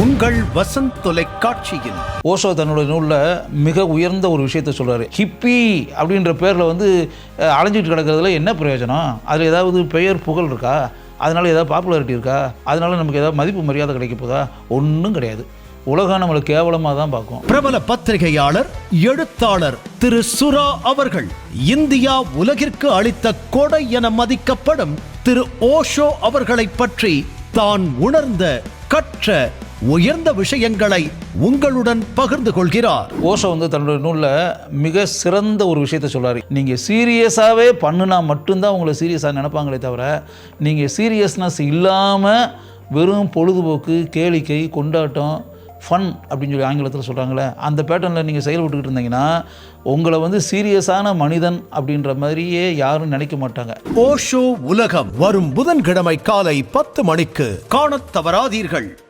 உங்கள் வசந்த் தொலைக்காட்சியில். ஓஷோ தன்னோட நூலில் மிக உயர்ந்த ஒரு விஷயத்த சொல்றாரு. ஹிப்பி அப்படின்ற பேரில் வந்து அலைஞ்சிட்டு கிடக்கிறதுல என்ன பிரயோஜனம்? அதில் ஏதாவது பெயர் புகழ் இருக்கா? அதனால ஏதாவது பாப்புலாரிட்டி இருக்கா? அதனால நமக்கு ஏதாவது மதிப்பு மரியாதை கிடைக்க போதா? ஒன்றும் கிடையாது. உலகம் நம்மளை கேவலமாக தான் பார்க்கும். பிரபல பத்திரிகையாளர் எழுத்தாளர் திரு சுரா அவர்கள் இந்தியா உலகிற்கு அளித்த கொடை என மதிக்கப்படும் திரு ஓஷோ அவர்களைப் பற்றி தான் உணர்ந்த கற்ற உயர்ந்த விஷயங்களை உங்களுடன் பகிர்ந்து கொள்கிறார். ஓஷோ வந்து தன்னோட நூலில் மிக சிறந்த ஒரு விஷயத்த சொல்றாரு. நீங்கள் சீரியஸாகவே பண்ணுனா மட்டும்தான் உங்களை சீரியஸாக நினைப்பாங்களே தவிர நீங்கள் சீரியஸ்னஸ் இல்லாமல் வெறும் பொழுதுபோக்கு கேளிக்கை கொண்டாட்டம் ஃபன் அப்படின்னு சொல்லி ஆங்கிலத்தில் சொல்கிறாங்களே அந்த பேட்டர்னில் நீங்கள் செயல்பட்டுக்கிட்டு இருந்தீங்கன்னா உங்களை வந்து சீரியஸான மனிதன் அப்படின்ற மாதிரியே யாரும் நினைக்க மாட்டாங்க. ஓஷோ உலகம் வரும் புதன்கிழமை காலை பத்து மணிக்கு. காணத் தவறாதீர்கள்.